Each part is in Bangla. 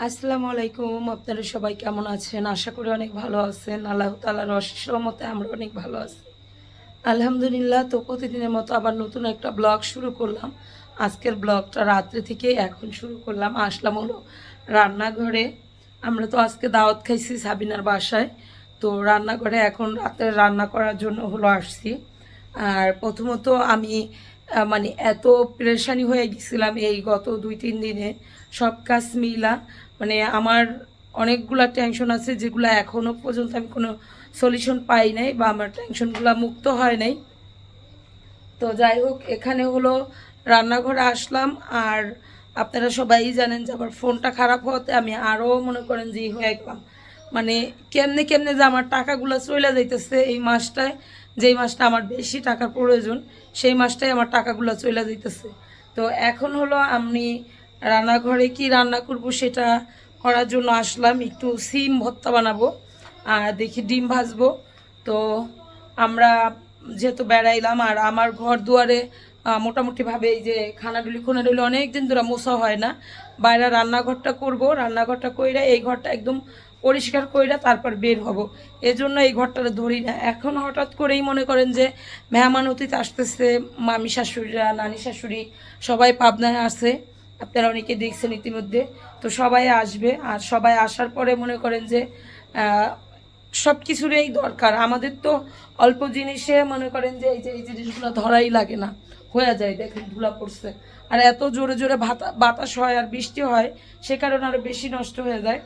আসসালামু আলাইকুম, আপনারা সবাই কেমন আছেন? আশা করি অনেক ভালো আছেন। আল্লাহ তালার অশেষ মতে আমরা অনেক ভালো আছি। আলহামদুলিল্লাহ, তো প্রতিদিনের মতো আবার নতুন একটা ব্লগ শুরু করলাম। আজকের ব্লগটা রাত্রে থেকে এখন শুরু করলাম। আসলাম হলো রান্নাঘরে। আমরা তো আজকে দাওয়াত খাইছি সাবিনার বাসায়। তো রান্নাঘরে এখন রাতে রান্না করার জন্য হলো আসছি। আর প্রথমত আমি মানে এত প্রেশানি হয়ে গেছিলাম এই গত দুই, তিন দিনে। সব কাজ মিলা মানে আমার অনেকগুলা টেনশন আছে যেগুলো এখনও পর্যন্ত আমি কোনো সলিউশন পাই নাই বা আমার টেনশনগুলো মুক্ত হয় নাই। তো যাই হোক, এখানে হলো রান্নাঘরে আসলাম আর আপনারা সবাই জানেন যে আমার ফোনটা খারাপ হওয়াতে আমি আরও মনে করেন যে ই হয়ে গেলাম। মানে কেমনে কেমনে যে আমার টাকাগুলো চলে যাইতেছে এই মাসটায় যেই মাসটা আমার বেশি টাকার প্রয়োজন, সেই মাসটাই আমার টাকাগুলো চলে যাইতেছে। তো এখন হলো আমি রান্নাঘরে কি রান্না করব সেটা করার জন্য আসলাম, একটু সিম ভর্তা বানাবো আর দেখি ডিম ভাজবো। তো আমরা যেহেতু বেড়াইলাম আর আমার ঘর দুয়ারে মোটামুটিভাবে এই যে খানাডুলি খুনাডুলি অনেক দিন ধরে মোছা হয় না, বাইরে রান্নাঘরটা করব। রান্নাঘরটা কইরা এই ঘরটা একদম পরিষ্কার কইরা তারপর বের হব। এজন্য এই ঘরটা ধরি না। এখন হঠাৎ করেই মনে করেন যে মেহমান অতীত আসতেছে, মামি শাশুড়িরা, নানি শাশুড়ি, সবাই পাবনায় আছে। আপনারা অনেকে দেখছেন ইতিমধ্যে। তো সবাই আসবে। আর সবাই আসার পরে মনে করেন যে সব কিছুরই দরকার। আমাদের তো অল্প জিনিসে মনে করেন যে এই যে, এই জিনিসগুলো ধরাই লাগে না। হয়ে যায়, দেখেন ধুলা পড়ছে। আর এত জোরে জোরে বাতাস হয় আর বৃষ্টি হয়, সে কারণে আরও বেশি নষ্ট হয়ে যায়।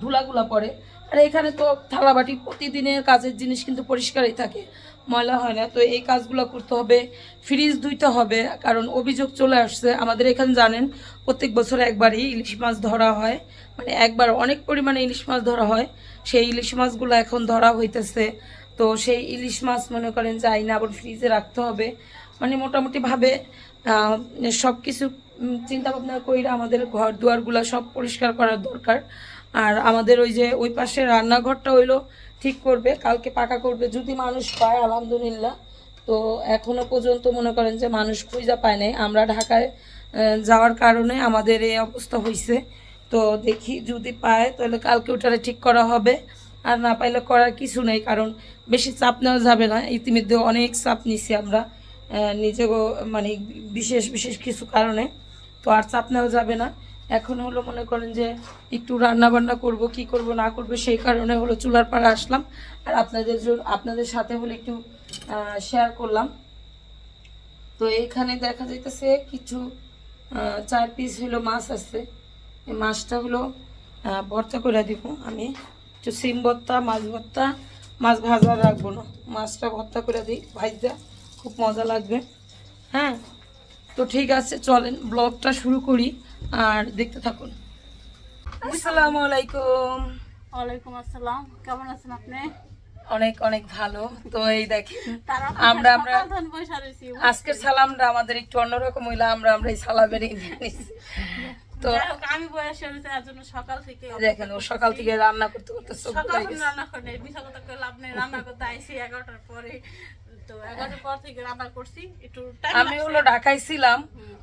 ধুলাগুলা পড়ে। আর এখানে তো থালাবাটি প্রতিদিনের কাজের জিনিস কিন্তু পরিষ্কারই থাকে। ময়লা হয় না, তো এই কাজগুলো করতে হবে। ফ্রিজ ধুইতে হবে, কারণ অভিযোগ চলে আসছে। আমাদের এখানে জানেন, প্রত্যেক বছর একবারই ইলিশ মাছ ধরা হয়। মানে একবার অনেক পরিমাণে ইলিশ মাছ ধরা হয়। সেই ইলিশ মাছগুলো এখন ধরা হইতেছে। তো সেই ইলিশ মাছ মনে করেন যাই না আবার ফ্রিজে রাখতে হবে। মানে মোটামুটিভাবে সব কিছু চিন্তা ভাবনা কইরা আমাদের ঘর দুয়ারগুলো সব পরিষ্কার করার দরকার। আর আমাদের ওই যে ওই পাশে রান্নাঘরটা হইল ঠিক করবে, কালকে পাকা করবে। যদি মানুষ পায়, আলহামদুলিল্লাহ। তো এখনও পর্যন্ত মনে করেন যে মানুষ খুঁজা পায় নাই। আমরা ঢাকায় যাওয়ার কারণে আমাদের এই অবস্থা হয়েছে তো দেখি যদি পায়, তাহলে কালকে ওটারে ঠিক করা হবে। আর না পাইলে করার কিছু নেই, কারণ বেশি চাপ নেওয়া যাবে না। ইতিমধ্যে অনেক চাপ নিছি আমরা নিজেও মানে বিশেষ বিশেষ কিছু কারণে। তো আর চাপ নেওয়া যাবে না। এখন হলো মনে করেন যে একটু রান্না বান্না করব, কি করব, না করব, সেই কারণে হলো চুলার পাড়ে আসলাম। আর আপনাদের আপনাদের সাথে হলো একটু শেয়ার করলাম। তো এইখানে দেখা যাইতেছে কিছু চার পিস হলো মাছ আছে। এই মাছটা হলো ভর্তা করে দিব আমি। একটু সিম ভর্তা, মাছ ভর্তা, মাছ ভাজা রাখব না। মাছটা ভর্তা করে দিই ভাজা খুব মজা লাগবে। হ্যাঁ? তো ঠিক আছে চলেন ব্লগটা শুরু করি আর দেখতে থাকুন। আসসালামু আলাইকুম। ওয়ালাইকুম আসসালাম কেমন আছেন আপনি? অনেক অনেক ভালো। তো এই দেখেন আমরা আমরা আজকের সালামটা আমাদের একটু অন্যরকম হইল আমরা আমরা এই সালামের তো আমি বয়সে তার জন্য সকাল থেকে দেখেন ও সকাল থেকে রান্না করতে করতে সকাল পাই থেকে গেছে। রান্না করে বিশাল কথা করলে আপনি রান্না করতে আইসি এগারোটার পরে। তো এগারোটার পর থেকে রান্না করছি একটু আমি হলো ঢাকায় ছিলাম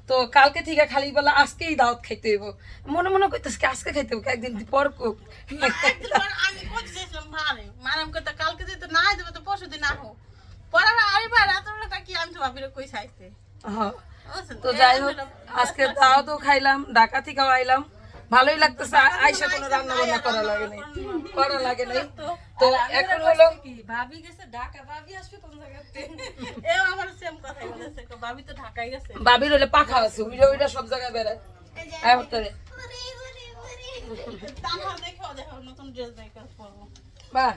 তো কালকে থেকে খালি বলা আজকেই দাওয়াত খাইতে হইব। মনে মনে করতেছি কি আজকে খাইতে হইব একদিন পর কুক আমি করতে চাইছিলাম মারাম করতে কালকে যদি না দেবে তো পরশু দিন আহো। পরে আইবার রাত বেলা কি আমি তো ভাবিরে কই চাইতে হ্যাঁ? তো যাই হোক আজকে দাওয়াতও খাইলাম ঢাকা থেকেও আইলাম ভালোই লাগতেছে আইসা কোনো রান্না বান্না করা লাগে নাই করা লাগে নাই। তো এখন হলো ভাবি গেছে ঢাকা ভাবি আসবে কোন জায়গাতে? এ আমার সেম কথাই বলেছে কো ভাবি তো ঢাকায় গেছে। বাবির হলে পাখা আছে উইরা উইরা সব জায়গায় বেড়ায়। আয় হত্তরে তানহা দেখো দেখো নতুন ড্রেস মেকার পরবো বাহ।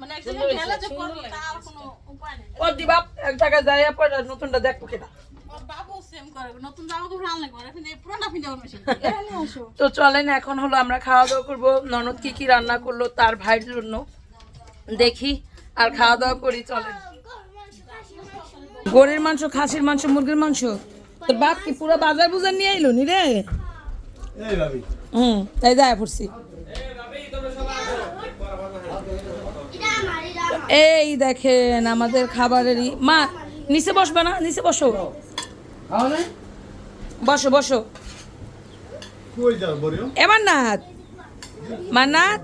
মানে একদম ঢেলা যে পরবো তার কোনো উপায় নেই। ও দিবাপ এক জায়গায় যাই পরে নতুনটা দেখব কেনা তো চলেন এখন হলো আমরা খাওয়া দাওয়া করব। ননদ কি কি রান্না করল তার ভাইয়ের জন্য? দেখি আর খাওয়া দাওয়া করি চলেন। গরুর মাংস খাসির মাংস মুরগির মাংস? তোর বাপ কি পুরো বাজার বুজার নিয়ে আইলো নি রে? হুম তাই যায় পড়ছি। এই দেখেন আমাদের খাবারেরই মা নিচে বসবা না? নিচে বসো। বসো বসো। কই যাও বড়িও এ মান্নাত মান্নাত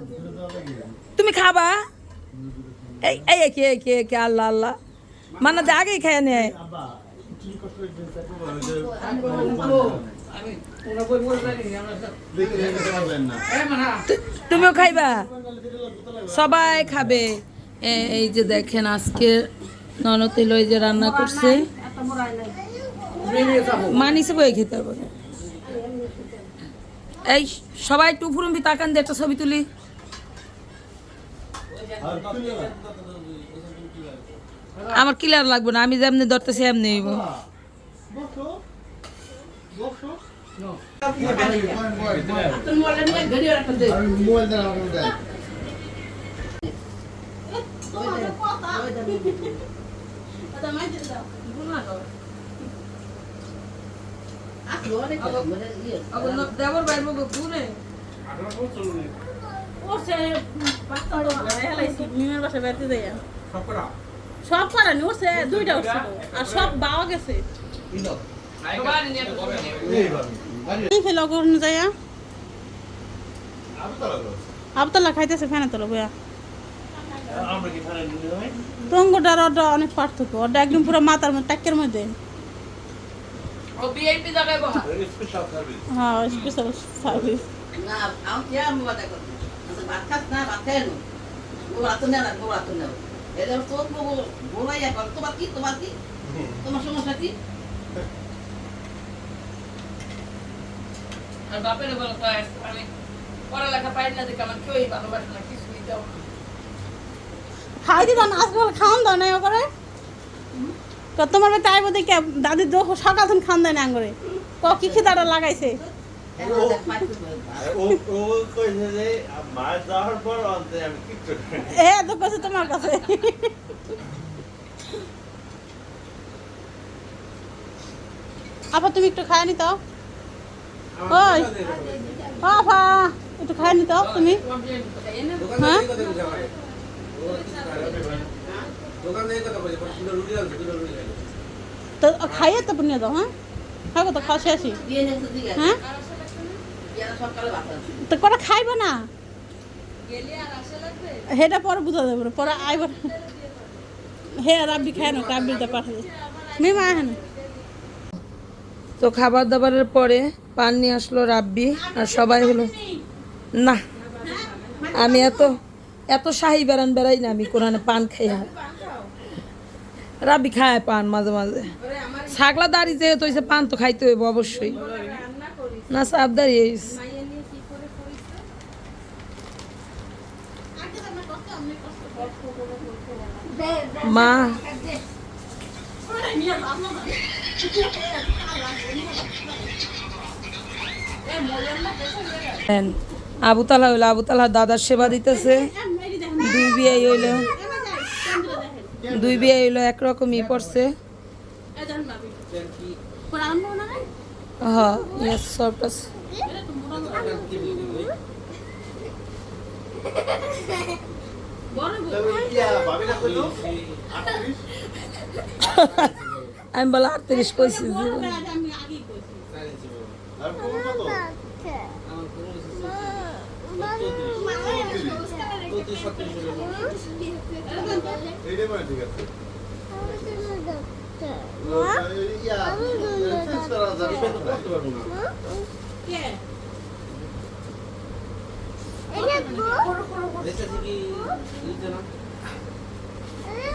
তুমি খাবা? এই এই কে কে কে আল্লাহ আল্লাহ। মান্নাত আগেই খেয়ে নে না তু- তুমিও খাইবা? সবাই খাবে। এ- এই যে দেখেন আজকে ননতেল ওই যে রান্না করছে। মানিসে বই খেতে পারব না। এই সবাই একটু ফুরুম্বি তাকান দিয়ে একটা ছবি তুলি। আমার কিলার লাগবে না আমি যেমনি ধরতেছি এমনি মোবাইল দাও আমাকে দাও তোমাদের কথা ওটা মাইতে দাও দেবর ভাই ঘুরে ও সে পাঁচটা হেলাইছি মিমের বাসা বেড়াতে যাইয়া সব সে দুইটা উঠছিল আর সব বাবা গেছে যাইয়া আবতলা খাইতেছে ফ্যানে তোলা অনেক পার্থক্য ওটা একদম পুরো মাথার মধ্যে টাক্কের মধ্যে। ও ভিআইপি জায়গায় বহা স্পেশাল সার্ভিস হ্যাঁ স্পেশাল সার্ভিস না আমি কে আমি বাতা করব? ভাত খাস না ভাত খাই নো। ও রাত না না ও রাত না এদের তো বউ বলাইয়া কর তোমার কি তোমার কি? তোমার সমস্যা কি? আর বাপের বলো তো আমি পড়ালেখা পাই না দেখে আমার কেউই ভালোবাসে না কিছুই দাও না। খাই দিত না আজকাল খাওয়ান দাও না করে তো তোমার বাড়িতে আইব দেখে দাদির দোষ সকাল থেকে খাওয়ান দেয় না করে ক কি খিদাটা লাগাইছে? কইছে না। এ তো কছে তোমার কাছে। আপা তুমি একটু খায় নিত ওই। আপা একটু খায় নিত তুমি। হ্যাঁ? তো খাইয়ে তো পুনিয়ে দাও হ্যাঁ? খাব তো খাওয়া শেষই। হ্যাঁ? তো কটা খাইবে না? হেটা পরে বুঝা যাবে পরে আইব হে রাব্বি খায় না রাব্বিটা পাঠাবে মেমা হ্যাঁ তো খাবার দাবারের পরে পান নিয়ে আসলো রাব্বি আর সবাই হলো না আমি এত এত শাহি বেড়ান বেড়াই না আমি কোরআনে পান খাই রাব্বি খায় পান মাঝে মাঝে। ছাগলা দাড়ি যেহেতু হয়েছে পান তো খাইতে হইব অবশ্যই। না, সাপ দাঁড়িয়ে মা। দেন। আবু তালা হইল, আবু তালা দাদার সেবা দিতেছে। দুই বিয়াই হইল। দুই বিয়াই হইল একরকমই পড়ছে। হ্যাঁ সবটা ভাবি না কইলো 38 আমি বলে আটত্রিশ কইছি যে আর কোন কত এইটা মানে ঠিক আছে ইয়া ফেস করা যাবে করতে পারব না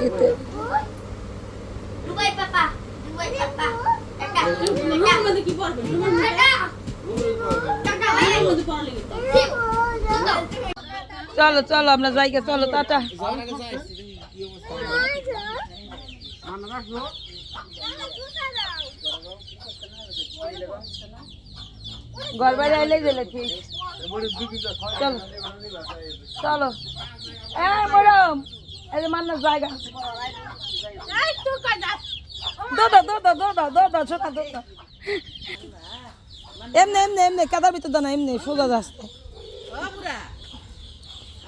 এতে Dubai papa, Dubai papa. Kakak, কি পড়বে kakak, kakak lain. চলো চলো, আমরা যাইকে চলো, টাটা। ঘর বাইরে আইলে গেলে ঠিক। চলো চলো। এই ম্যাডাম এই মান্নার জায়গা। দোদা দোদা দোদা দোদা ছোটা দোদা এমনি এমনি এমনি, কাদার ভিতর দানা এমনি, সোজা রাস্তা